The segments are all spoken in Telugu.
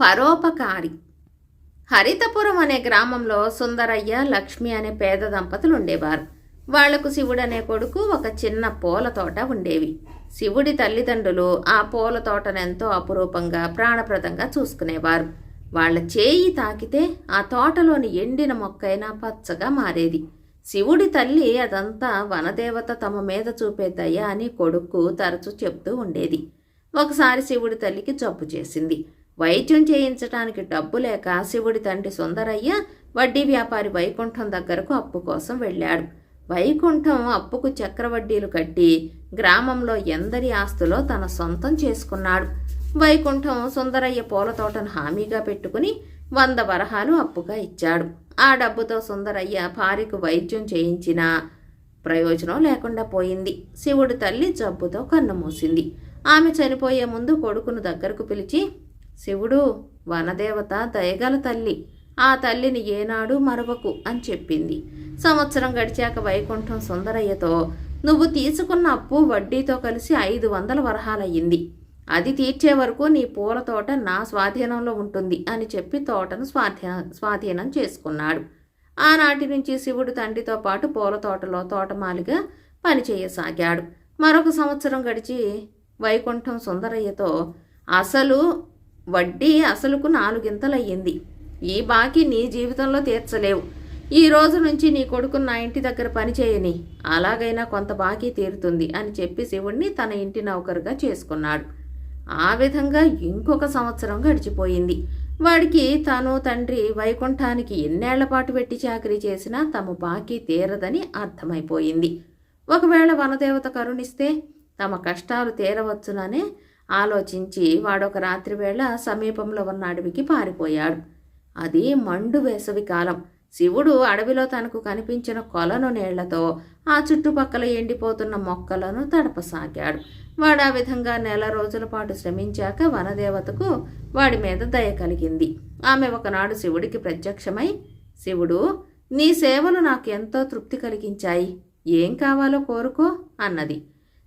పరోపకారి. హరితపురం అనే గ్రామంలో సుందరయ్య లక్ష్మి అనే పేద దంపతులు ఉండేవారు వాళ్ళకు శివుడు అనే కొడుకు ఒక చిన్న పూల తోట ఉండేవి. శివుడి తల్లిదండ్రులు ఆ పూల తోటను ఎంతో అపురూపంగా ప్రాణప్రదంగా చూసుకునేవారు. వాళ్ళ చేయి తాకితే ఆ తోటలోని ఎండిన మొక్కైనా పచ్చగా మారేది. శివుడి తల్లి అదంతా వనదేవత తమ మీద చూపే దయ అని కొడుకు తరచూ చెప్తూ ఉండేది. ఒకసారి శివుడి తల్లికి జబ్బు చేసింది. వైద్యం చేయించడానికి డబ్బు లేక శివుడి తండ్రి సుందరయ్య వడ్డీ వ్యాపారి వైకుంఠం దగ్గరకు అప్పు కోసం వెళ్ళాడు. వైకుంఠం అప్పుకు చక్రవడ్డీలు కట్టి గ్రామంలో ఎందరి ఆస్తులో తన సొంతం చేసుకున్నాడు. వైకుంఠం సుందరయ్య పూల తోటను హామీగా పెట్టుకుని వంద వరహాలు అప్పుగా ఇచ్చాడు. ఆ డబ్బుతో సుందరయ్య భార్యకు వైద్యం చేయించిన ప్రయోజనం లేకుండా పోయింది. శివుడి తల్లి జబ్బుతో కన్నుమూసింది ఆమె చనిపోయే ముందు కొడుకును దగ్గరకు పిలిచి శివుడు వనదేవత దయగల తల్లి ఆ తల్లిని ఏనాడు మరవకు అని చెప్పింది. సంవత్సరం గడిచాక వైకుంఠం సుందరయ్యతో నువ్వు తీసుకున్న అప్పు వడ్డీతో కలిసి ఐదు వందల వరహాలయ్యింది. అది తీర్చే వరకు నీ పూల తోట నా స్వాధీనంలో ఉంటుంది అని చెప్పి తోటను స్వాధీన స్వాధీనం చేసుకున్నాడు. ఆనాటి నుంచి శివుడు తండ్రితో పాటు పూల తోటలో తోటమాలిగా పనిచేయసాగాడు మరొక సంవత్సరం గడిచి వైకుంఠం సుందరయ్యతో అసలు వడ్డీ అసలుకు నాలుగింతలయ్యింది. ఈ బాకీ నీ జీవితంలో తీర్చలేవు. ఈ రోజు నుంచి నీ కొడుకును నా ఇంటి దగ్గర పని చేయని. అలాగైనా కొంత బాకీ తీరుతుంది అని చెప్పి శివుణ్ణి తన ఇంటి నౌకరుగా చేసుకున్నాడు. ఆ విధంగా ఇంకొక సంవత్సరం గడిచిపోయింది. వాడికి తను తండ్రి వైకుంఠానికి ఎన్నేళ్ళ పాటు పెట్టి చాకరీ చేసినా తమ బాకీ తీరదని అర్థమైపోయింది. ఒకవేళ వనదేవత కరుణిస్తే తమ కష్టాలు తీరవచ్చుననే ఆలోచించి వాడొక రాత్రివేళ సమీపంలో ఉన్న అడవికి పారిపోయాడు. అది మండు వేసవి కాలం. శివుడు అడవిలో తనకు కనిపించిన కొలను నీళ్ళతో ఆ చుట్టుపక్కల ఎండిపోతున్న మొక్కలను తడపసాగాడు. వాడు ఆ విధంగా నెల రోజుల పాటు శ్రమించాక వనదేవతకు వాడి మీద దయ కలిగింది. ఆమె ఒకనాడు శివుడికి ప్రత్యక్షమై శివుడు నీ సేవలు నాకు ఎంతో తృప్తి కలిగించాయి. ఏం కావాలో కోరుకో అన్నది.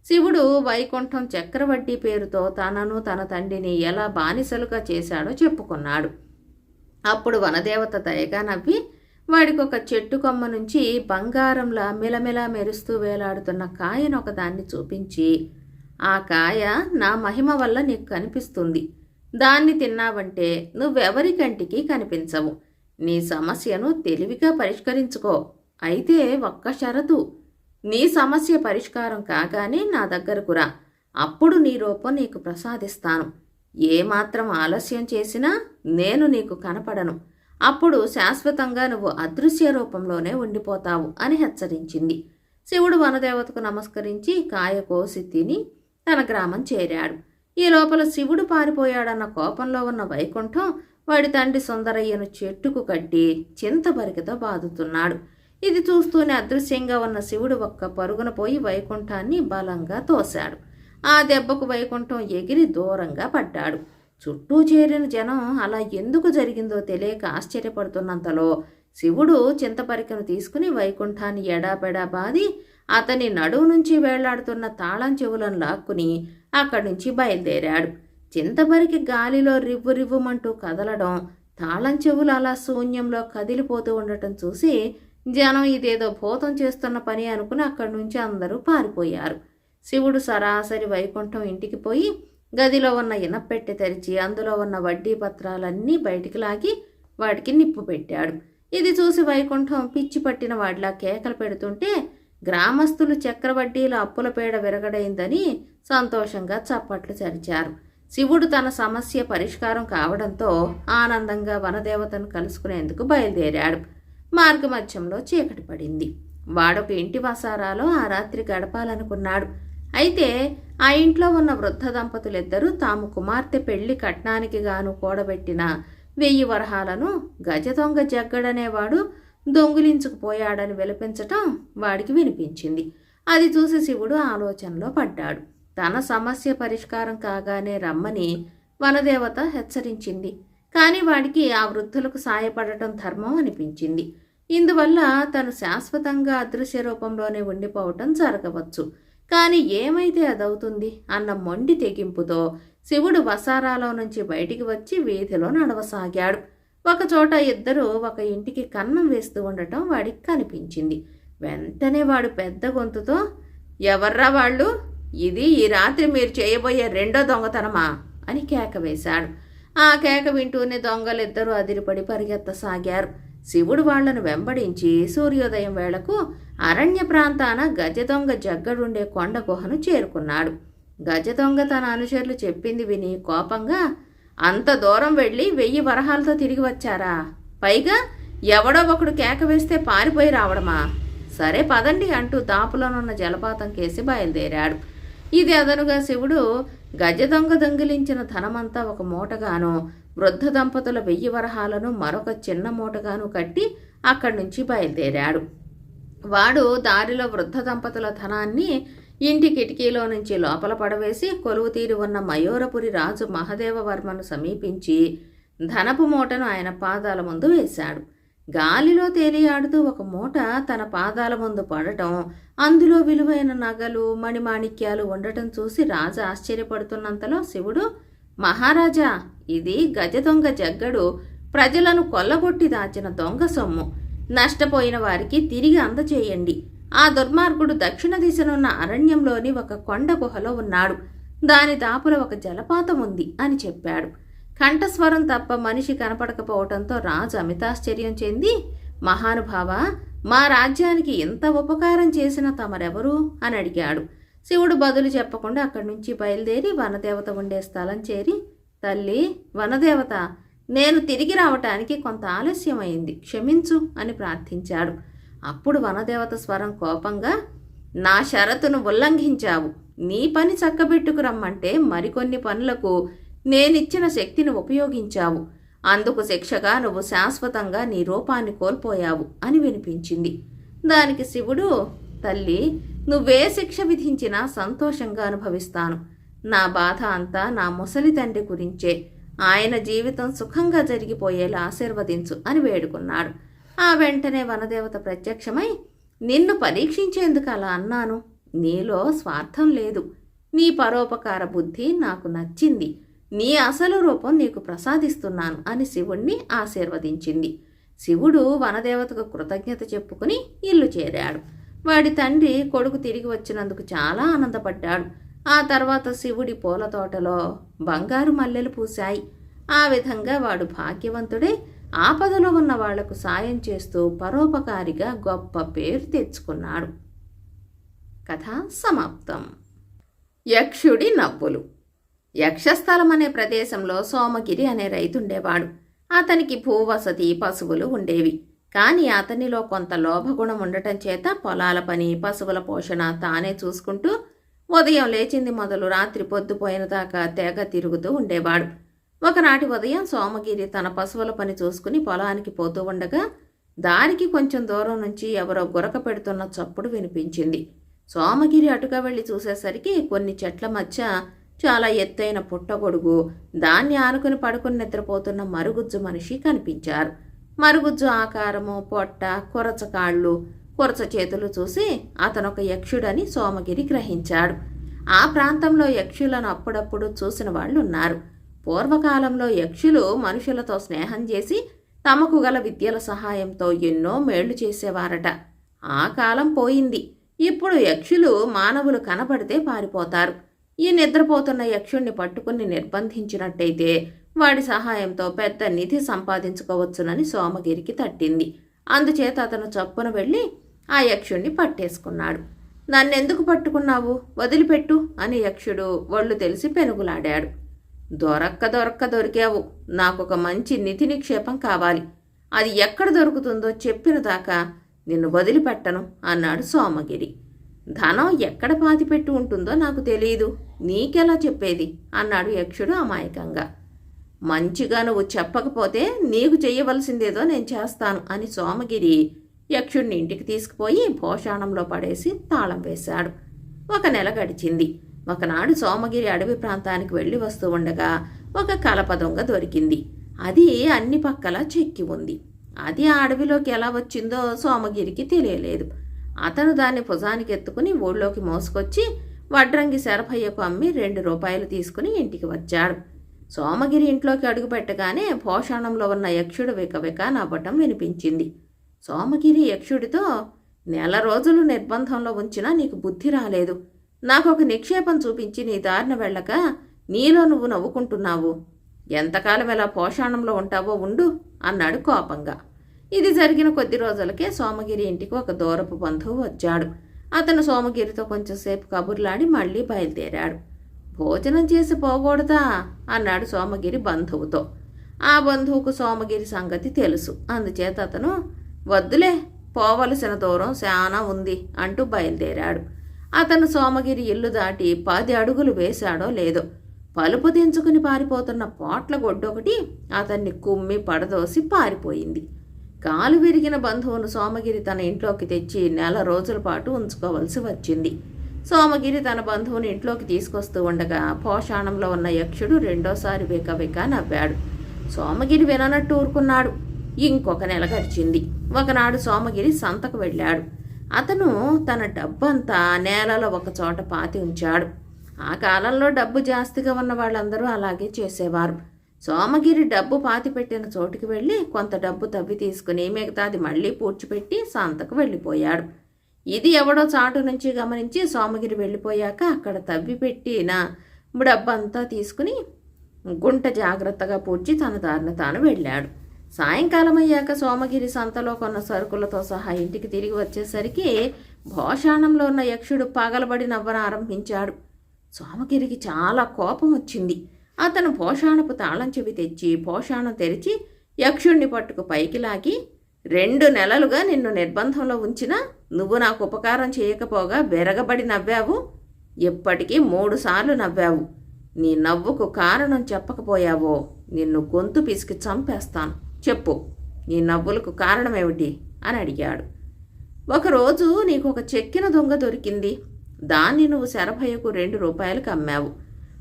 శివుడు వైకుంఠం చక్రవడ్డీ పేరుతో తనను తన తండ్రిని ఎలా బానిసలుగా చేశాడో చెప్పుకున్నాడు. అప్పుడు వనదేవత దయగా నవ్వి వాడికి ఒక చెట్టు కొమ్మ నుంచి బంగారంలా మిలమిలా మెరుస్తూ వేలాడుతున్న కాయను ఒకదాన్ని చూపించి. ఆ కాయ నా మహిమ వల్ల నీకు కనిపిస్తుంది. దాన్ని తిన్నావంటే నువ్వెవరి కంటికి కనిపించవు. నీ సమస్యను తెలివిగా పరిష్కరించుకో. అయితే ఒక్క షరతు. నీ సమస్య పరిష్కారం కాగానే నా దగ్గరకు రా. అప్పుడు నీ రూపం నీకు ప్రసాదిస్తాను. ఏమాత్రం ఆలస్యం చేసినా నేను నీకు కనపడను. అప్పుడు శాశ్వతంగా నువ్వు అదృశ్య రూపంలోనే ఉండిపోతావు అని హెచ్చరించింది. శివుడు వనదేవతకు నమస్కరించి కాయ కోసి తిని తన గ్రామం చేరాడు. ఈ లోపల శివుడు పారిపోయాడన్న కోపంలో ఉన్న వైకుంఠం వాడి తండ్రి సుందరయ్యను చెట్టుకు కట్టి చింతబరికతో బాదుతున్నాడు. ఇది చూస్తూనే అదృశ్యంగా ఉన్న శివుడు ఒక్క పరుగున పోయి వైకుంఠాన్ని బలంగా తోశాడు. ఆ దెబ్బకు వైకుంఠం ఎగిరి దూరంగా పడ్డాడు. చుట్టూ చేరిన జనం అలా ఎందుకు జరిగిందో తెలియక ఆశ్చర్యపడుతున్నంతలో శివుడు చింతపరికను తీసుకుని వైకుంఠాన్ని ఎడాపెడా బాది అతని నడువు నుంచి వేళ్ళాడుతున్న తాళం చెవులను లాక్కుని అక్కడి నుంచి బయలుదేరాడు. చింతపరికి గాలిలో రివ్వు రివ్వుమంటూ కదలడం తాళం చెవులు అలా శూన్యంలో కదిలిపోతూ ఉండటం చూసి జనం ఇదేదో భూతం చేస్తున్న పని అనుకుని అక్కడి నుంచి అందరూ పారిపోయారు. శివుడు సరాసరి వైకుంఠం ఇంటికి పోయి గదిలో ఉన్న ఇనపెట్టె తెరిచి అందులో ఉన్న వడ్డీ పత్రాలన్నీ బయటికి లాగి వాటికి నిప్పు పెట్టాడు. ఇది చూసి వైకుంఠం పిచ్చి పట్టిన వాడిలా కేకలు పెడుతుంటే గ్రామస్తులు చక్రవడ్డీల అప్పుల పేడ విరగడైందని సంతోషంగా చప్పట్లు చరిచారు. శివుడు తన సమస్య పరిష్కారం కావడంతో ఆనందంగా వనదేవతను కలుసుకునేందుకు బయలుదేరాడు. మార్గమధ్యంలో చీకటి పడింది. వాడొక ఇంటి వసారాలో ఆ రాత్రి గడపాలనుకున్నాడు. అయితే ఆ ఇంట్లో ఉన్న వృద్ధ దంపతులిద్దరూ తాము కుమార్తె పెళ్ళి కట్నానికి గాను కూడబెట్టిన వెయ్యి వరహాలను గజ దొంగ జగ్గడనేవాడు దొంగిలించుకుపోయాడని విలపించటం వాడికి వినిపించింది. అది చూసి శివుడు ఆలోచనలో పడ్డాడు. తన సమస్య పరిష్కారం కాగానే రమ్మని వనదేవత హెచ్చరించింది. కానీ వాడికి ఆ వృద్ధులకు సాయపడటం ధర్మం అనిపించింది. ఇందువల్ల తను శాశ్వతంగా అదృశ్య రూపంలోనే ఉండిపోవటం జరగవచ్చు. కానీ ఏమైతే అదవుతుంది అన్న మొండి తెగింపుతో శివుడు వసారాలో నుంచి బయటికి వచ్చి వీధిలో నడవసాగాడు. ఒకచోట ఇద్దరు ఒక ఇంటికి కన్నం వేస్తూ ఉండటం వాడికి కనిపించింది. వెంటనే వాడు పెద్ద గొంతుతో ఎవర్రా వాళ్ళు? ఇది ఈ రాత్రి మీరు చేయబోయే రెండో దొంగతనమా? అని కేక వేశాడు. ఆ కేక వింటూనే దొంగలిద్దరూ అదిరిపడి పరిగెత్తసాగారు. శివుడు వాళ్ళను వెంబడించి సూర్యోదయం వేళకు అరణ్య ప్రాంతాన గజదొంగ జగ్గడుండే కొండ గుహను చేరుకున్నాడు. గజ దొంగ తన అనుచరులు చెప్పింది విని కోపంగా అంత దూరం వెళ్ళి వెయ్యి వరహాలతో తిరిగి వచ్చారా? పైగా ఎవడో ఒకడు కేక వేస్తే పారిపోయి రావడమా? సరే పదండి అంటూ దాపులోనున్న జలపాతం కేసి బయలుదేరాడు. ఇది అదనుగా శివుడు గజ దొంగ దొంగిలించిన ధనమంతా ఒక మూటగాను వృద్ధ దంపతుల వెయ్యి వరహాలను మరొక చిన్న మూటగాను కట్టి అక్కడి నుంచి బయలుదేరాడు. వాడు దారిలో వృద్ధ దంపతుల ధనాన్ని ఇంటి కిటికీలో నుంచి లోపల పడవేసి కొలువు తీరి ఉన్న మయూరపురి రాజు మహదేవవర్మను సమీపించి ధనపు మూటను ఆయన పాదాల ముందు వేశాడు. గాలిలో తేలియాడుతూ ఒక మూట తన పాదాల ముందు పడటం అందులో విలువైన నగలు మణిమాణిక్యాలు ఉండటం చూసి రాజు ఆశ్చర్యపడుతున్నంతలో శివుడు మహారాజా ఇది గజ దొంగ జగ్గడు. ప్రజలను కొల్లగొట్టి దాచిన దొంగ సొమ్ము. నష్టపోయిన వారికి తిరిగి అందచేయండి. ఆ దుర్మార్గుడు దక్షిణ దిశనున్న అరణ్యంలోని ఒక కొండ గుహలో ఉన్నాడు. దాని దాపుల ఒక జలపాతం ఉంది అని చెప్పాడు. కంఠస్వరం తప్ప మనిషి కనపడకపోవటంతో రాజు అమితాశ్చర్యం చెంది మహానుభావ మా రాజ్యానికి ఎంత ఉపకారం చేసిన తమరెవరు? అని అడిగాడు. శివుడు బదులు చెప్పకుండా అక్కడి నుంచి బయలుదేరి వనదేవత ఉండే స్థలం చేరి తల్లి వనదేవత నేను తిరిగి రావటానికి కొంత ఆలస్యమైంది క్షమించు అని ప్రార్థించాడు. అప్పుడు వనదేవత స్వరం కోపంగా నా షరతును ఉల్లంఘించావు. నీ పని చక్కబెట్టుకు రమ్మంటే మరికొన్ని పనులకు నేనిచ్చిన శక్తిని ఉపయోగించావు. అందుకు శిక్షగా నువ్వు శాశ్వతంగా నీ రూపాన్ని కోల్పోయావు అని వినిపించింది. దానికి శివుడు తల్లి నువ్వే శిక్ష విధించినా సంతోషంగా అనుభవిస్తాను. నా బాధ అంతా నా ముసలి తండ్రి గురించే. ఆయన జీవితం సుఖంగా జరిగిపోయేలా ఆశీర్వదించు అని వేడుకున్నాడు. ఆ వెంటనే వనదేవత ప్రత్యక్షమై నిన్ను పరీక్షించేందుకు అలా అన్నాను. నీలో స్వార్థం లేదు. నీ పరోపకార బుద్ధి నాకు నచ్చింది. నీ అసలు రూపం నీకు ప్రసాదిస్తున్నాను అని శివుణ్ణి ఆశీర్వదించింది. శివుడు వనదేవతకు కృతజ్ఞత చెప్పుకుని ఇల్లు చేరాడు. వాడి తండ్రి కొడుకు తిరిగి వచ్చినందుకు చాలా ఆనందపడ్డాడు. ఆ తర్వాత శివుడి పూల తోటలో బంగారు మల్లెలు పూశాయి. ఆ విధంగా వాడు భాగ్యవంతుడే. ఆపదలో ఉన్న వాళ్ళకు సాయం చేస్తూ పరోపకారిగా గొప్ప పేరు తెచ్చుకున్నాడు. కథ సమాప్తం. యక్షుడి నవ్వులు. యక్షస్థలం అనే ప్రదేశంలో సోమగిరి అనే రైతుండేవాడు. అతనికి భూవసతి పశువులు ఉండేవి. కానీ అతనిలో కొంత లోభగుణం ఉండటం చేత పొలాల పని పశువుల పోషణ తానే చూసుకుంటూ ఉదయం లేచింది మొదలు రాత్రి పొద్దుపోయిన దాకా తెగ తిరుగుతూ ఉండేవాడు. ఒకనాటి ఉదయం సోమగిరి తన పశువుల పని చూసుకుని పొలానికి పోతూ ఉండగా దారికి కొంచెం దూరం నుంచి ఎవరో గురక పెడుతున్న చప్పుడు వినిపించింది. సోమగిరి అటుగా వెళ్ళి చూసేసరికి కొన్ని చెట్ల మధ్య చాలా ఎత్తైన పుట్టగొడుగు దాన్ని ఆనుకుని పడుకుని నిద్రపోతున్న మరుగుజ్జు మనిషి కనిపించారు. మరుగుజ్జు ఆకారము పొట్ట కొరచ కాళ్ళు కొరచ చేతులు చూసి అతనొక యక్షుడని సోమగిరి గ్రహించాడు. ఆ ప్రాంతంలో యక్షులను అప్పుడప్పుడు చూసిన వాళ్ళు ఉన్నారు పూర్వకాలంలో యక్షులు మనుషులతో స్నేహం చేసి తమకు గల విద్యల సహాయంతో ఎన్నో మేళ్ళు చేసేవారట. ఆ కాలం పోయింది. ఇప్పుడు యక్షులు మానవులు కనబడితే పారిపోతారు. ఈ నిద్రపోతున్న యక్షుణ్ణి పట్టుకుని నిర్బంధించినట్టయితే వాడి సహాయంతో పెద్ద నిధి సంపాదించుకోవచ్చునని సోమగిరికి తట్టింది. అందుచేత అతను చప్పున వెళ్ళి ఆ యక్షుణ్ణి పట్టేసుకున్నాడు. నన్నెందుకు పట్టుకున్నావు? వదిలిపెట్టు అని యక్షుడు ఒళ్ళు తెలిసి పెనుగులాడాడు. దొరక్క దొరక్క దొరికావు. నాకొక మంచి నిధి నిక్షేపం కావాలి. అది ఎక్కడ దొరుకుతుందో చెప్పిన దాకా నిన్ను వదిలిపెట్టను అన్నాడు సోమగిరి. ధనం ఎక్కడ పాతిపెట్టి ఉంటుందో నాకు తెలియదు నీకెలా చెప్పేది? అన్నాడు యక్షుడు అమాయకంగా. మంచిగా నువ్వు చెప్పకపోతే నీకు చేయవలసిందేదో నేను చేస్తాను అని సోమగిరి యక్షుడిని ఇంటికి తీసుకుపోయి భోషాణంలో పడేసి తాళం వేశాడు. ఒక నెల గడిచింది. ఒకనాడు సోమగిరి అడవి ప్రాంతానికి వెళ్ళి వస్తూ ఉండగా ఒక కలప దొంగ దొరికింది. అది అన్ని పక్కల చెక్కి ఉంది. అది ఆ అడవిలోకి ఎలా వచ్చిందో సోమగిరికి తెలియలేదు. అతను దాన్ని భుజానికి ఎత్తుకుని ఊళ్ళోకి మోసుకొచ్చి వడ్రంగి శరభయ్యకు అమ్మి రెండు రూపాయలు తీసుకుని ఇంటికి వచ్చాడు. సోమగిరి ఇంట్లోకి అడుగుపెట్టగానే పోషాణంలో ఉన్న యక్షుడు వికవిక నవ్వటం వినిపించింది. సోమగిరి యక్షుడితో నెల రోజులు నిర్బంధంలో ఉంచినా నీకు బుద్ధి రాలేదు. నాకు ఒక నిక్షేపం చూపించి నీ దారిన వెళ్ళక నీలో నువ్వు నవ్వుకుంటున్నావు. ఎంతకాలం ఎలా పోషాణంలో ఉంటావో ఉండు అన్నాడు కోపంగా. ఇది జరిగిన కొద్ది రోజులకే సోమగిరి ఇంటికి ఒక దూరపు బంధువు వచ్చాడు. అతను సోమగిరితో కొంచెంసేపు కబుర్లాడి మళ్ళీ బయలుదేరాడు. భోజనం చేసి పోకూడదా? అన్నాడు సోమగిరి బంధువుతో. ఆ బంధువుకు సోమగిరి సంగతి తెలుసు. అందుచేత అతను వద్దులే పోవలసిన దూరం శానా ఉంది అంటూ బయలుదేరాడు. అతను సోమగిరి ఇల్లు దాటి పది అడుగులు వేశాడో లేదో పలుపు దించుకుని పారిపోతున్న పోట్ల గొడ్డొకటి అతన్ని కుమ్మి పడదోసి పారిపోయింది. కాలు విరిగిన బంధువును సోమగిరి తన ఇంట్లోకి తెచ్చి నెల రోజుల పాటు ఉంచుకోవలసి వచ్చింది. సోమగిరి తన బంధువుని ఇంట్లోకి తీసుకొస్తూ ఉండగా పోషాణంలో ఉన్న యక్షుడు రెండోసారి వెకవెక నవ్వాడు. సోమగిరి విననట్టు ఊరుకున్నాడు. ఇంకొక నెల గడిచింది. ఒకనాడు సోమగిరి సంతకు వెళ్ళాడు. అతను తన డబ్బంతా నేలలో ఒకచోట పాతి ఉంచాడు. ఆ కాలంలో డబ్బు జాస్తిగా ఉన్న వాళ్ళందరూ అలాగే చేసేవారు. సోమగిరి డబ్బు పాతి పెట్టిన చోటుకి వెళ్ళి కొంత డబ్బు తవ్వి తీసుకుని మిగతాది మళ్ళీ పూడ్చిపెట్టి సంతకు వెళ్ళిపోయాడు. ఇది ఎవడో చాటు నుంచి గమనించి సోమగిరి వెళ్ళిపోయాక అక్కడ తవ్వి పెట్టిన డబ్బంతా తీసుకుని గుంట జాగ్రత్తగా పూడ్చి తన దారిన తాను వెళ్ళాడు. సాయంకాలం అయ్యాక సోమగిరి సంతలో కొన్న సరుకులతో సహా ఇంటికి తిరిగి వచ్చేసరికి భోషాణంలో ఉన్న యక్షుడు పగలబడి నవ్వన ఆరంభించాడు. సోమగిరికి చాలా కోపం వచ్చింది. అతను పోషాణపు తాళం చెవి తెచ్చి పోషాణం తెరిచి యక్షుణ్ణి పట్టుకు పైకి లాగి రెండు నెలలుగా నిన్ను నిర్బంధంలో ఉంచినా నువ్వు నాకు ఉపకారం చేయకపోగా వెరగబడి నవ్వావు. ఇప్పటికీ మూడుసార్లు నవ్వావు. నీ నవ్వుకు కారణం చెప్పకపోయావో నిన్ను గొంతు పిసికి చంపేస్తాను. చెప్పు నీ నవ్వులకు కారణమేమిటి అని అడిగాడు. ఒకరోజు నీకు ఒక చెక్కిన దొంగ దొరికింది. దాన్ని నువ్వు శరభయ్యకు రెండు రూపాయలకు అమ్మావు.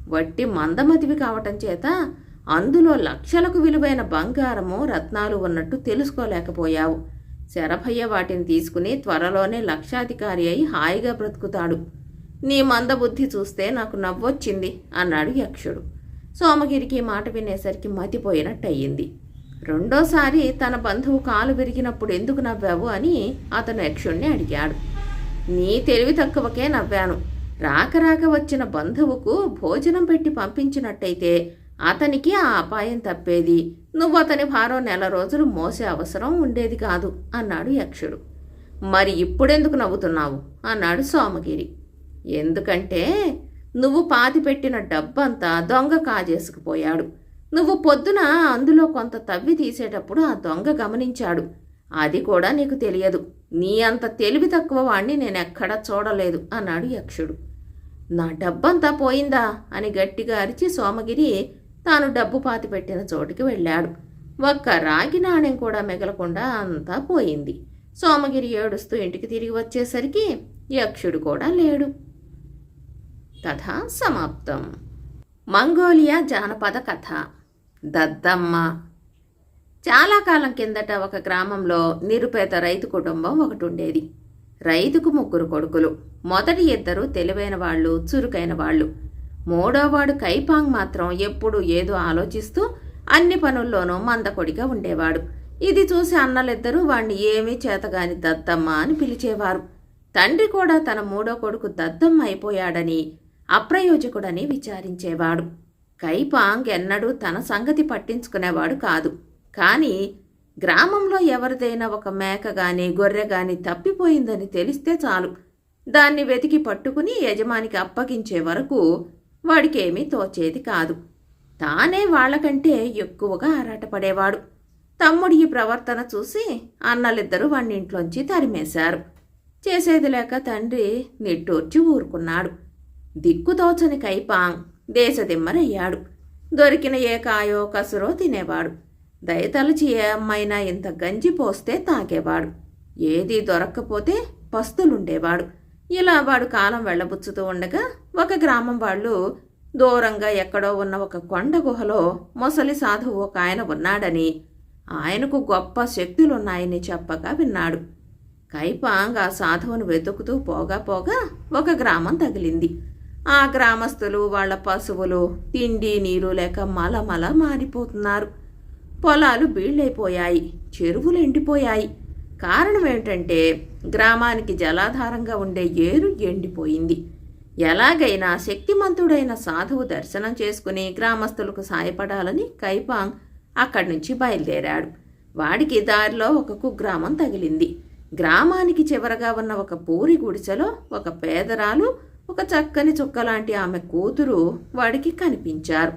వట్టి మందమతివి కావటం చేత అందులో లక్షలకు విలువైన బంగారము రత్నాలు ఉన్నట్టు తెలుసుకోలేకపోయావు. శరభయ్య వాటిని తీసుకుని త్వరలోనే లక్షాధికారి అయి హాయిగా బ్రతుకుతాడు. నీ మందబుద్ధి చూస్తే నాకు నవ్వొచ్చింది అన్నాడు యక్షుడు. సోమగిరికి మాట వినేసరికి మతిపోయినట్టయింది. రెండోసారి తన బంధువు కాలు విరిగినప్పుడు ఎందుకు నవ్వావు అని అతను యక్షుణ్ణి అడిగాడు. నీ తెలివి తక్కువకే నవ్వాను. రాక రాక వచ్చిన బంధువుకు భోజనం పెట్టి పంపించినట్టయితే అతనికి ఆ అపాయం తప్పేది. నువ్వు అతని భారం నెల రోజులు మోసే అవసరం ఉండేది కాదు అన్నాడు యక్షుడు. మరి ఇప్పుడెందుకు నవ్వుతున్నావు? అన్నాడు సోమగిరి. ఎందుకంటే నువ్వు పాతిపెట్టిన డబ్బంతా దొంగ కాజేసుకుపోయాడు. నువ్వు పొద్దున అందులో కొంత తవ్వి తీసేటప్పుడు ఆ దొంగ గమనించాడు. అది కూడా నీకు తెలియదు. నీ అంత తెలివి తక్కువ వాణ్ణి నేనెక్కడా చూడలేదు అన్నాడు యక్షుడు. నా డబ్బంతా పోయిందా? అని గట్టిగా అరిచి సోమగిరి తాను డబ్బు పాతి పెట్టిన చోటుకి వెళ్ళాడు. ఒక్క రాగి నాణ్యం కూడా మిగలకుండా అంతా పోయింది. సోమగిరి ఏడుస్తూ ఇంటికి తిరిగి వచ్చేసరికి యక్షుడు కూడా లేడు. కథ సమాప్తం. మంగోలియా జానపద కథ. దద్దమ్మ. చాలా కాలం కిందట ఒక గ్రామంలో నిరుపేద రైతు కుటుంబం ఒకటి ఉండేది రైతుకు ముగ్గురు కొడుకులు. మొదటి ఇద్దరు తెలివైన వాళ్ళు చురుకైన వాళ్ళు. మూడోవాడు కైపాంగ్ మాత్రం ఎప్పుడు ఏదో ఆలోచిస్తూ అన్ని పనుల్లోనూ మందకొడిగా ఉండేవాడు. ఇది చూసి అన్నలిద్దరూ వాణ్ణి ఏమీ చేతగాని దద్దమ్మ అని పిలిచేవారు. తండ్రి కూడా తన మూడో కొడుకు దద్దమ్మ అయిపోయాడని అప్రయోజకుడని విచారించేవాడు. కైపాంగ్ ఎన్నడూ తన సంగతి పట్టించుకునేవాడు కాదు. కానీ గ్రామంలో ఎవరిదైనా ఒక మేక గాని గొర్రె గాని తప్పిపోయిందని తెలిస్తే చాలు. దాన్ని వెతికి పట్టుకుని యజమానికి అప్పగించే వరకు వాడికేమీ తోచేది కాదు. తానే వాళ్ళకంటే ఎక్కువగా ఆరాటపడేవాడు. తమ్ముడి ఈ ప్రవర్తన చూసి అన్నలిద్దరూ వాణ్ణి తరిమేశారు. చేసేది లేక తండ్రి నిట్టూర్చి ఊరుకున్నాడు. దిక్కుతోచని కైపాంగ్ దేశదిమ్మరయ్యాడు దొరికిన ఏ కాయో కసురో తినేవాడు. దయతలచి ఏ అమ్మైనా ఇంత గంజి పోస్తే తాగేవాడు. ఏదీ దొరక్కపోతే పస్తులుండేవాడు. ఇలా వాడు కాలం వెళ్ళబుచ్చుతూ ఉండగా ఒక గ్రామం వాళ్ళు దూరంగా ఎక్కడో ఉన్న ఒక కొండ గుహలో ముసలి సాధువు ఒక ఆయన ఉన్నాడని ఆయనకు గొప్ప శక్తులున్నాయని చెప్పగా విన్నాడు. కైపాంగ్ ఆ సాధువును వెతుకుతూ పోగా పోగా ఒక గ్రామం తగిలింది. ఆ గ్రామస్తులు వాళ్ళ పశువులు తిండి నీరు లేక మలమల మారిపోతున్నారు. పొలాలు బీళ్ళైపోయాయి చెరువులు ఎండిపోయాయి. కారణం ఏంటంటే గ్రామానికి జలాధారంగా ఉండే ఏరు ఎండిపోయింది. ఎలాగైనా శక్తిమంతుడైన సాధువు దర్శనం చేసుకుని గ్రామస్తులకు సాయపడాలని కైపాంగ్ అక్కడి నుంచి బయలుదేరాడు. వాడికి దారిలో ఒక కుగ్రామం తగిలింది. గ్రామానికి చివరగా ఉన్న ఒక పూరి గుడిసెలో ఒక పేదరాలు ఒక చక్కని చుక్కలాంటి ఆమె కూతురు వాడికి కనిపించారు.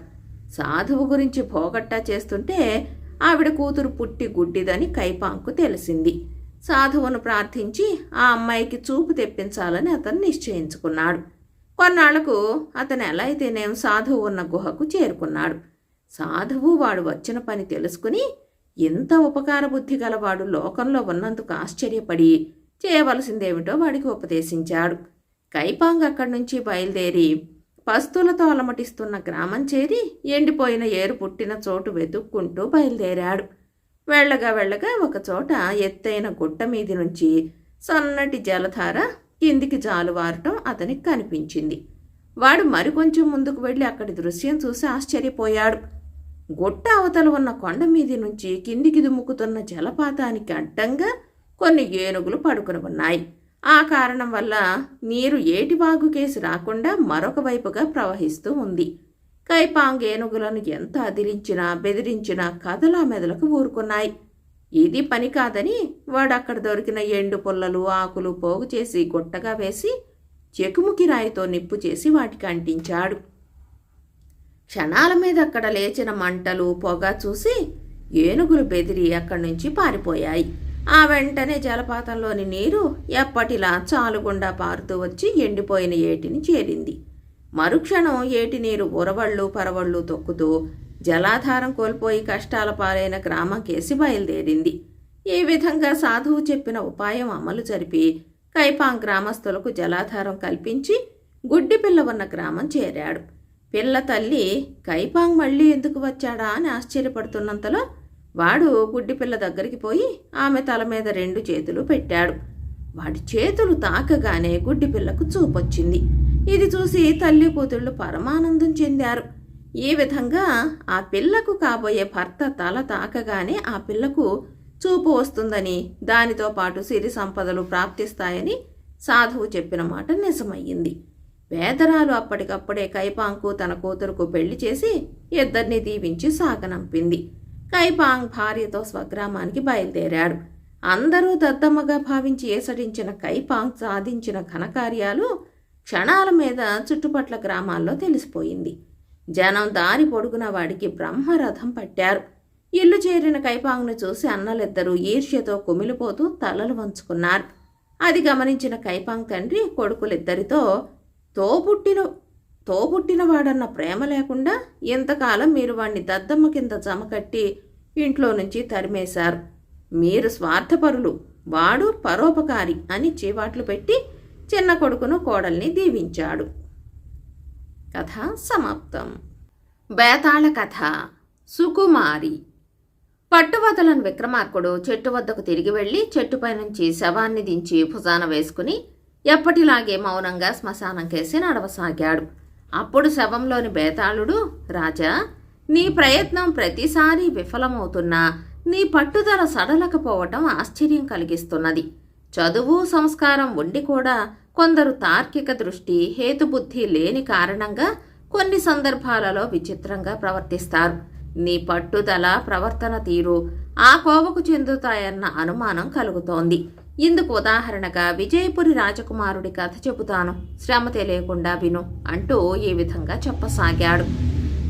సాధువు గురించి పోగట్టా చేస్తుంటే ఆవిడ కూతురు పుట్టి గుడ్డిదని కైపాంకు తెలిసింది. సాధువును ప్రార్థించి ఆ అమ్మాయికి చూపు తెప్పించాలని అతను నిశ్చయించుకున్నాడు. కొన్నాళ్ళకు అతను ఎలా అయితేనేం సాధువు ఉన్న గుహకు చేరుకున్నాడు. సాధువు వాడు వచ్చిన పని తెలుసుకుని ఎంత ఉపకార బుద్ధి గలవాడు లోకంలో ఉన్నందుకు ఆశ్చర్యపడి చేయవలసిందేమిటో వాడికి ఉపదేశించాడు. కైపాంగ్ అక్కడి నుంచి బయలుదేరి పస్తులతో అలమటిస్తున్న గ్రామం చేరి ఎండిపోయిన ఏరు పుట్టిన చోటు వెతుక్కుంటూ బయలుదేరాడు. వెళ్ళగా వెళ్ళగా ఒకచోట ఎత్తైన గుట్ట మీది నుంచి సన్నటి జలధార కిందికి జాలువారటం అతనికి కనిపించింది. వాడు మరికొంచెం ముందుకు వెళ్ళి అక్కడి దృశ్యం చూసి ఆశ్చర్యపోయాడు. గుట్ట అవతల ఉన్న కొండ మీది నుంచి కిందికి దుమ్ముకుతున్న జలపాతానికి అడ్డంగా కొన్ని ఏనుగులు పడుకుని ఉన్నాయి. ఆ కారణం వల్ల నీరు ఏటివాగు కేసి రాకుండా మరొక వైపుగా ప్రవహిస్తూ ఉంది. కైపాంగ్ ఏనుగులను ఎంత అదిలించినా బెదిరించినా కథలా మెదలకు ఊరుకున్నాయి. ఇది పని కాదని వాడక్కడ దొరికిన ఎండు పుల్లలు ఆకులు పోగు చేసి గుట్టగా వేసి చెకుముకి రాయితో నిప్పు చేసి వాటికి అంటించాడు. క్షణాల మీద అక్కడ లేచిన మంటలు పొగ చూసి ఏనుగులు బెదిరి అక్కడి నుంచి పారిపోయాయి. ఆ వెంటనే జలపాతంలోని నీరు ఎప్పటిలా చాలుగుండా పారుతూ వచ్చి ఎండిపోయిన ఏటిని చేరింది. మరుక్షణం ఏటి నీరు ఉరవళ్ళు పరవళ్ళు తొక్కుతూ జలాధారం కోల్పోయి కష్టాల పాలైన గ్రామం కేసి బయలుదేరింది. ఈ విధంగా సాధువు చెప్పిన ఉపాయం అమలు జరిపి కైపాంగ్ గ్రామస్తులకు జలాధారం కల్పించి గుడ్డి పిల్ల ఉన్న గ్రామం చేరాడు. పిల్ల తల్లి కైపాంగ్ మళ్ళీ ఎందుకు వచ్చాడా? అని ఆశ్చర్యపడుతున్నంతలో వాడు గుడ్డి పిల్ల దగ్గరికి పోయి ఆమె తల మీద రెండు చేతులు పెట్టాడు. వాడి చేతులు తాకగానే గుడ్డి పిల్లకు చూపొచ్చింది. ఇది చూసి తల్లి కూతుళ్ళు పరమానందం చెందారు. ఈ విధంగా ఆ పిల్లకు కాబోయే భర్త తల తాకగానే ఆ పిల్లకు చూపు వస్తుందని దానితో పాటు సిరి సంపదలు ప్రాప్తిస్తాయని సాధువు చెప్పిన మాట నిజమయ్యింది. పేదరాలు అప్పటికప్పుడే కైపాంకు తన కూతురుకు పెళ్ళి చేసి ఇద్దరిని దీవించి సాగనంపింది. కైపాంగ్ భార్యతో స్వగ్రామానికి బయలుదేరాడు. అందరూ దద్దమ్మగా భావించి ఏసడించిన కైపాంగ్ సాధించిన ఘనకార్యాలు క్షణాల మీద చుట్టుపట్ల గ్రామాల్లో తెలిసిపోయింది. జనం దారి పొడుగున వాడికి బ్రహ్మరథం పట్టారు. ఇల్లు చేరిన కైపాంగ్ను చూసి అన్నలిద్దరూ ఈర్ష్యతో కుమిలిపోతూ తలలు వంచుకున్నారు. అది గమనించిన కైపాంగ్ తండ్రి కొడుకులిద్దరితో తోబుట్టిన తోబుట్టిన వాడన్న ప్రేమ లేకుండా ఇంతకాలం మీరు వాణ్ణి దద్దమ్మ కింద జమకట్టి ఇంట్లో నుంచి తరిమేశారు. మీరు స్వార్థపరులు వాడు పరోపకారి అని చీవాట్లు పెట్టి చిన్న కొడుకును కోడల్ని దీవించాడు. కథ సమాప్తం. బేతాళ కథ సుకుమారి. పట్టువదలను విక్రమార్కుడు చెట్టు వద్దకు తిరిగి వెళ్ళి చెట్టుపై నుంచి శవాన్ని దించి భుజాన వేసుకుని ఎప్పటిలాగే మౌనంగా శ్మశానం కేసి నడవసాగాడు. అప్పుడు శవంలోని బేతాళుడు రాజా నీ ప్రయత్నం ప్రతిసారి విఫలమవుతున్నా నీ పట్టుదల సడలకపోవటం ఆశ్చర్యం కలిగిస్తున్నది. చదువు సంస్కారం ఉండి కూడా కొందరు తార్కిక దృష్టి హేతుబుద్ధి లేని కారణంగా కొన్ని సందర్భాలలో విచిత్రంగా ప్రవర్తిస్తారు. నీ పట్టుదల ప్రవర్తన తీరు ఆ కోవకు చెందుతాయన్న అనుమానం కలుగుతోంది. ఇందుకు ఉదాహరణగా విజయపురి రాజకుమారుడి కథ చెబుతాను. శ్రమ తెలియకుండా విను అంటూ ఈ విధంగా చెప్పసాగాడు.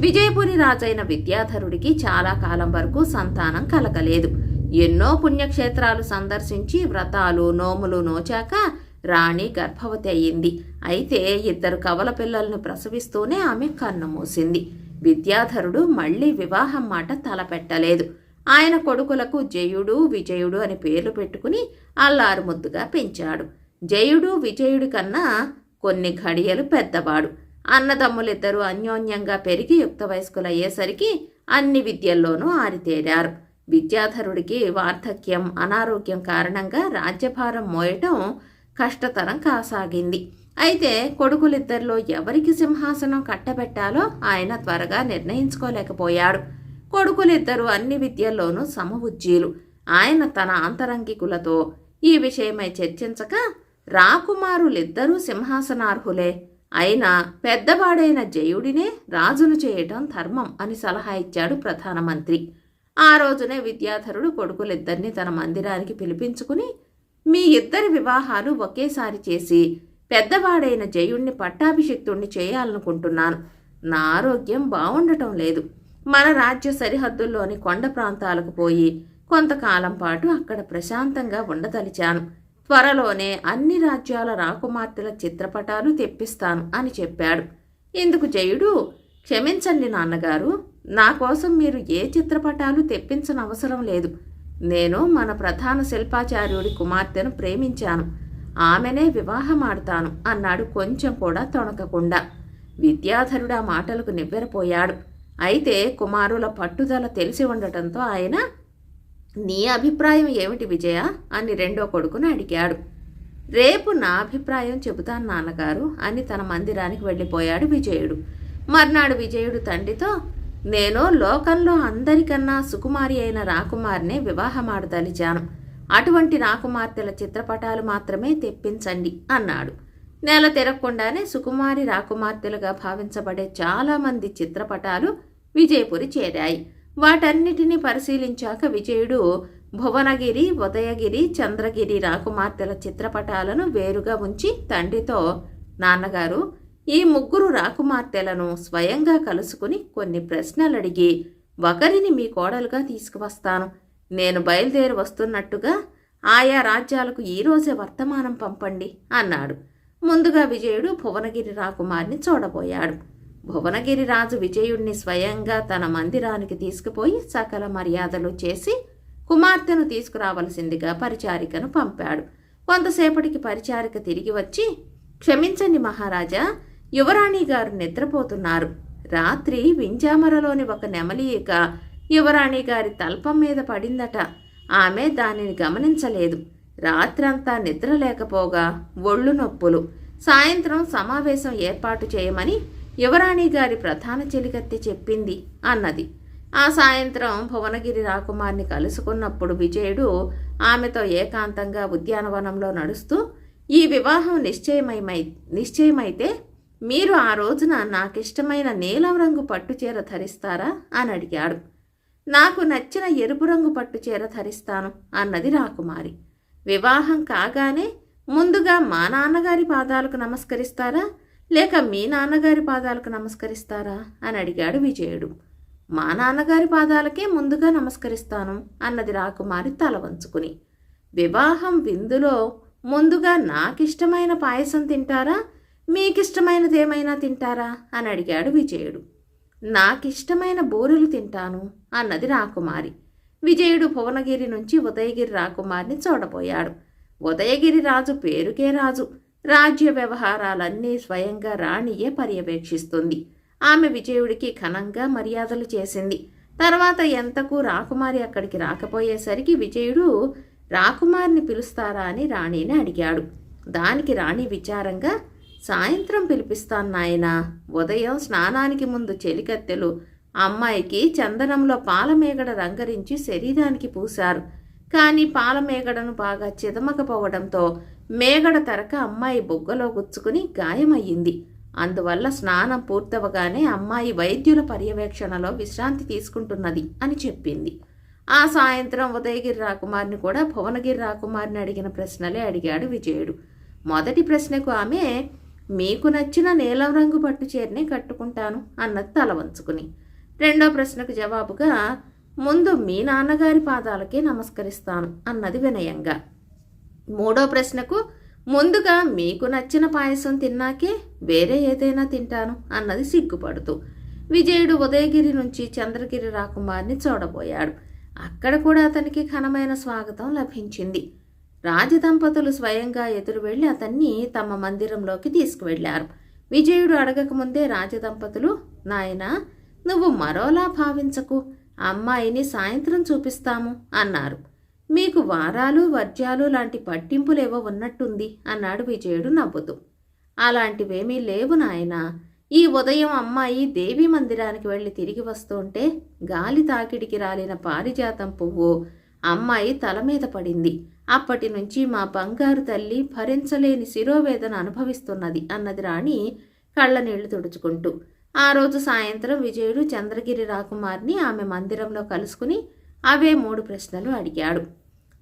విజయపురి రాజైన విద్యాధరుడికి చాలా కాలం వరకు సంతానం కలగలేదు. ఎన్నో పుణ్యక్షేత్రాలు సందర్శించి వ్రతాలు నోములు నోచాక రాణి గర్భవతి అయ్యింది. అయితే ఇద్దరు కవల పిల్లల్ని ప్రసవిస్తూనే ఆమె కన్నుమూసింది విద్యాధరుడు మళ్ళీ వివాహం మాట తలపెట్టలేదు. ఆయన కొడుకులకు జయుడు విజయుడు అని పేర్లు పెట్టుకుని అల్లారు ముద్దుగా పెంచాడు. జయుడు విజయుడి కన్నా కొన్ని ఘడియలు పెద్దవాడు. అన్నదమ్ములిద్దరూ అన్యోన్యంగా పెరిగి యుక్త వయస్కులయ్యేసరికి అన్ని విద్యల్లోనూ ఆరితేరారు. విద్యాధరుడికి వార్ధక్యం అనారోగ్యం కారణంగా రాజ్యభారం మోయటం కష్టతరం కాసాగింది. అయితే కొడుకులిద్దరిలో ఎవరికి సింహాసనం కట్టబెట్టాలో ఆయన త్వరగా నిర్ణయించుకోలేకపోయాడు. కొడుకులిద్దరూ అన్ని విద్యల్లోనూ సమబుజ్జీలు. ఆయన తన అంతరంగికులతో ఈ విషయమై చర్చించక రాకుమారులిద్దరూ సింహాసనార్హులే. అయినా పెద్దవాడైన జయుడినే రాజును చేయటం ధర్మం అని సలహా ఇచ్చాడు ప్రధానమంత్రి. ఆ రోజునే విద్యాధరుడు కొడుకులిద్దరిని తన మందిరానికి పిలిపించుకుని మీ ఇద్దరి వివాహాలు ఒకేసారి చేసి పెద్దవాడైన జయుణ్ణి పట్టాభిషిక్తుణ్ణి చేయాలనుకుంటున్నాను. నా ఆరోగ్యం బాగుండటం లేదు. మన రాజ్య సరిహద్దుల్లోని కొండ ప్రాంతాలకు పోయి కొంతకాలం పాటు అక్కడ ప్రశాంతంగా ఉండదలిచాను. త్వరలోనే అన్ని రాజ్యాల రాకుమార్తెల చిత్రపటాలు తెప్పిస్తాను అని చెప్పాడు. ఇందుకు జయుడు క్షమించండి నాన్నగారు నా కోసం మీరు ఏ చిత్రపటాలు తెప్పించనవసరం లేదు. నేను మన ప్రధాన శిల్పాచార్యుడి కుమార్తెను ప్రేమించాను. ఆమెనే వివాహమాడతాను అన్నాడు కొంచెం కూడా తొణకకుండా. విద్యాధరుడు ఆ మాటలకు నివ్వెరపోయాడు. అయితే కుమారుల పట్టుదల తెలిసి ఉండటంతో ఆయన నీ అభిప్రాయం ఏమిటి విజయ అని రెండో కొడుకును అడిగాడు. రేపు నా అభిప్రాయం చెబుతాను నాన్నగారు అని తన మందిరానికి వెళ్ళిపోయాడు విజయుడు. మర్నాడు విజయుడు తండ్రితో నేను లోకంలో అందరికన్నా సుకుమారి అయిన రాకుమారినే వివాహమాడదలిచాను. అటువంటి రాకుమార్తెల చిత్రపటాలు మాత్రమే తెప్పించండి అన్నాడు. నెల తిరగకుండానే సుకుమారి రాకుమార్తెలుగా భావించబడే చాలామంది చిత్రపటాలు విజయపురి చేరాయి. వాటన్నిటినీ పరిశీలించాక విజయుడు భువనగిరి ఉదయగిరి చంద్రగిరి రాకుమార్తెల చిత్రపటాలను వేరుగా ఉంచి తండ్రితో నాన్నగారు ఈ ముగ్గురు రాకుమార్తెలను స్వయంగా కలుసుకుని కొన్ని ప్రశ్నలు అడిగి ఒకరిని మీ కోడలుగా తీసుకువస్తాను. నేను బయలుదేరి వస్తున్నట్టుగా ఆయా రాజ్యాలకు ఈరోజే వర్తమానం పంపండి అన్నాడు. ముందుగా విజయుడు భువనగిరి రాకుమారిని చూడబోయాడు. భువనగిరి రాజు విజయుణ్ణి స్వయంగా తన మందిరానికి తీసుకుపోయి సకల మర్యాదలు చేసి కుమార్తెను తీసుకురావలసిందిగా పరిచారికను పంపాడు. కొంతసేపటికి పరిచారిక తిరిగి వచ్చి క్షమించండి మహారాజా యువరాణి గారు నిద్రపోతున్నారు. రాత్రి వింజామరలోని ఒక నెమలిక యువరాణి గారి తల్పం మీద పడిందట. ఆమె దానిని గమనించలేదు. రాత్రంతా నిద్ర లేకపోగా ఒళ్ళు నొప్పులు. సాయంత్రం సమావేశం ఏర్పాటు చేయమని యువరాణి గారి ప్రధాన చెలికత్తి చెప్పింది అన్నది. ఆ సాయంత్రం భువనగిరి రాకుమార్ని కలుసుకున్నప్పుడు విజయుడు ఆమెతో ఏకాంతంగా ఉద్యానవనంలో నడుస్తూ ఈ వివాహం నిశ్చయమై నిశ్చయమైతే మీరు ఆ రోజున నాకిష్టమైన నీలం రంగు పట్టుచీర ధరిస్తారా? అని అడిగాడు. నాకు నచ్చిన ఎరుపు రంగు పట్టుచీర ధరిస్తాను అన్నది రాకుమారి. వివాహం కాగానే ముందుగా మా నాన్నగారి పాదాలకు నమస్కరిస్తారా? లేక మీ నాన్నగారి పాదాలకు నమస్కరిస్తారా? అని అడిగాడు విజయుడు. మా నాన్నగారి పాదాలకే ముందుగా నమస్కరిస్తాను అన్నది రాకుమారి తల వంచుకుని. వివాహం విందులో ముందుగా నాకిష్టమైన పాయసం తింటారా? మీకిష్టమైనది ఏమైనా తింటారా? అని అడిగాడు విజయుడు. నాకిష్టమైన బూరెలు తింటాను అన్నది రాకుమారి. విజయుడు భువనగిరి నుంచి ఉదయగిరి రాకుమారిని చూడబోయాడు. ఉదయగిరి రాజు పేరుకే రాజు. రాజ్య వ్యవహారాలన్నీ స్వయంగా రాణియే పర్యవేక్షిస్తుంది. ఆమె విజయుడికి ఘనంగా మర్యాదలు చేసింది. తర్వాత ఎంతకు రాకుమారి అక్కడికి రాకపోయేసరికి విజయుడు రాకుమారిని పిలుస్తారా? అని రాణిని అడిగాడు. దానికి రాణి విచారంగా సాయంత్రం పిలిపిస్తాను నాయన. ఉదయం స్నానానికి ముందు చెలికత్తెలు అమ్మాయికి చందనంలో పాలమేగడ రంగరించి శరీరానికి పూశారు. కానీ పాలమేగడను బాగా చిదమకపోవడంతో మేగడ తరక అమ్మాయి బొగ్గలో గుచ్చుకుని గాయమయ్యింది. అందువల్ల స్నానం పూర్తవగానే అమ్మాయి వైద్యుల పర్యవేక్షణలో విశ్రాంతి తీసుకుంటున్నది అని చెప్పింది. ఆ సాయంత్రం ఉదయగిరి రాకుమారిని కూడా భువనగిరి రాకుమారిని అడిగిన ప్రశ్నలే అడిగాడు విజయుడు. మొదటి ప్రశ్నకు ఆమె మీకు నచ్చిన నీలం రంగు పట్టు చీరనే కట్టుకుంటాను అన్నది తల వంచుకుని. రెండో ప్రశ్నకు జవాబుగా ముందు మీ నాన్నగారి పాదాలకే నమస్కరిస్తాను అన్నది వినయంగా. మూడో ప్రశ్నకు ముందుగా మీకు నచ్చిన పాయసం తిన్నాకే వేరే ఏదైనా తింటాను అన్నది సిగ్గుపడుతూ విజయుడు ఉదయగిరి నుంచి చంద్రగిరి రాకుమారిని చూడబోయాడు. అక్కడ కూడా అతనికి ఘనమైన స్వాగతం లభించింది. రాజదంపతులు స్వయంగా ఎదురు వెళ్ళి అతన్ని తమ మందిరంలోకి తీసుకువెళ్ళారు విజయుడు అడగకముందే రాజదంపతులు నాయనా నువ్వు మరోలా భావించకు. అమ్మాయిని సాయంత్రం చూపిస్తాము అన్నారు. మీకు వారాలు వర్జ్యాలు లాంటి పట్టింపులేవో ఉన్నట్టుంది అన్నాడు విజయుడు నవ్వుతూ. అలాంటివేమీ లేవు నాయనా. ఈ ఉదయం అమ్మాయి దేవి మందిరానికి వెళ్ళి తిరిగి వస్తుంటే గాలి తాకిడికి రాలిన పారిజాతం పువ్వు అమ్మాయి తల మీద పడింది. అప్పటి నుంచి మా బంగారు తల్లి భరించలేని శిరోవేదన అనుభవిస్తున్నది అన్నది రాణి కళ్ళనీళ్ళు తుడుచుకుంటూ. ఆ రోజు సాయంత్రం విజయుడు చంద్రగిరి రాకుమార్ని ఆమె మందిరంలో కలుసుకుని అవే మూడు ప్రశ్నలు అడిగాడు.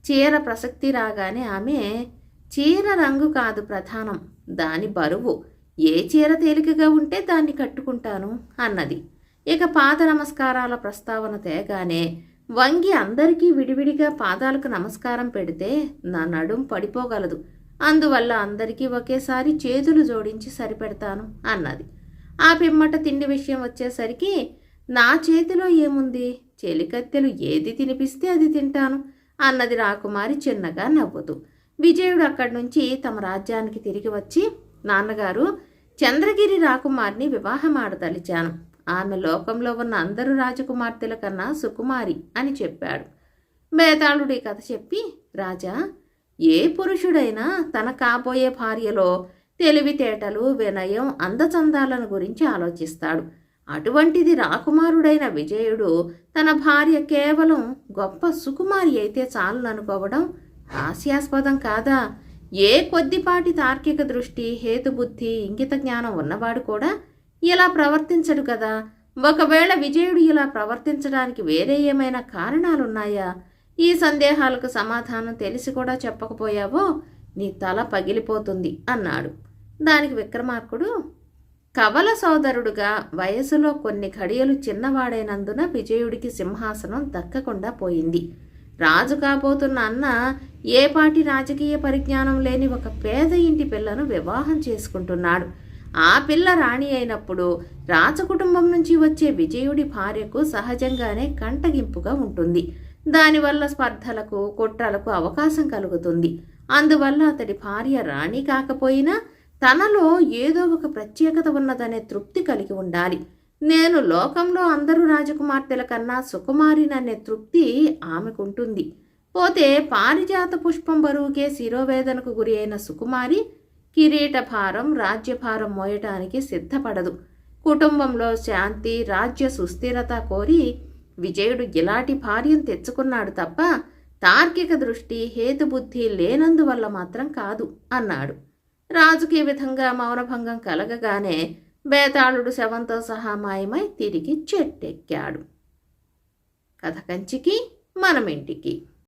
చీర ప్రసక్తి రాగానే ఆమె చీర రంగు కాదు ప్రధానం దాని బరువు. ఏ చీర తేలికగా ఉంటే దాన్ని కట్టుకుంటాను అన్నది. ఇక పాద నమస్కారాల ప్రస్తావన తేగానే వంగి అందరికీ విడివిడిగా పాదాలకు నమస్కారం పెడితే నా నడుం పడిపోగలదు. అందువల్ల అందరికీ ఒకేసారి చేతులు జోడించి సరిపెడతాను అన్నది. ఆ పిమ్మట తిండి విషయం వచ్చేసరికి నా చేతిలో ఏముంది? చెలికత్తెలు ఏది తినిపిస్తే అది తింటాను అన్నది రాకుమారి చిన్నగా నవ్వుతూ. విజయుడు అక్కడి నుంచి తమ రాజ్యానికి తిరిగి వచ్చి నాన్నగారు చంద్రగిరి రాకుమారిని వివాహమాడదలిచాను. ఆమె లోకంలో ఉన్న అందరు రాజకుమార్తెల కన్నా సుకుమారి అని చెప్పాడు. బేతాళుడి కథ చెప్పి రాజా ఏ పురుషుడైనా తన కాబోయే భార్యలో తెలివితేటలు వినయం అందచందాలను గురించి ఆలోచిస్తాడు. అటువంటిది రాకుమారుడైన విజయుడు తన భార్య కేవలం గొప్ప సుకుమారి అయితే చాలుననుకోవడం హాస్యాస్పదం కాదా? ఏ కొద్దిపాటి తార్కిక దృష్టి హేతుబుద్ధి ఇంగిత జ్ఞానం ఉన్నవాడు కూడా ఇలా ప్రవర్తించడు కదా? ఒకవేళ విజయుడు ఇలా ప్రవర్తించడానికి వేరే ఏమైనా కారణాలున్నాయా? ఈ సందేహాలకు సమాధానం తెలిసి కూడా చెప్పకపోయావో నీ తల పగిలిపోతుంది అన్నాడు. దానికి విక్రమార్కుడు కవల సోదరుడుగా వయసులో కొన్ని ఘడియలు చిన్నవాడైనందున విజయుడికి సింహాసనం దక్కకుండా పోయింది. రాజు కాబోతున్న అన్న ఏపాటి రాజకీయ పరిజ్ఞానం లేని ఒక పేద ఇంటి పిల్లను వివాహం చేసుకుంటున్నాడు. ఆ పిల్ల రాణి అయినప్పుడు రాజకుటుంబం నుంచి వచ్చే విజయుడి భార్యకు సహజంగానే కంటగింపుగా ఉంటుంది. దానివల్ల స్పర్ధలకు కుట్రలకు అవకాశం కలుగుతుంది. అందువల్ల అతడి భార్య రాణి కాకపోయినా తనలో ఏదో ఒక ప్రత్యేకత ఉన్నదనే తృప్తి కలిగి ఉండాలి. నేను లోకంలో అందరూ రాజకుమార్తెల కన్నా సుకుమారిననే తృప్తి ఆమెకుంటుంది. పోతే పారిజాత పుష్పం బరువుకే శిరోవేదనకు గురి అయిన సుకుమారి కిరీట భారం రాజ్యభారం మోయటానికి సిద్ధపడదు. కుటుంబంలో శాంతి రాజ్య సుస్థిరత కోరి విజయుడు ఇలాంటి భార్యను తెచ్చుకున్నాడు తప్ప తార్కిక దృష్టి హేతుబుద్ధి లేనందువల్ల మాత్రం కాదు అన్నాడు. రాజుకి విధంగా మౌనభంగం కలగగానే బేతాళుడు శవంతో సహా మాయమై తిరిగి చెట్టెక్కాడు. కథ కంచికి మనమింటికి.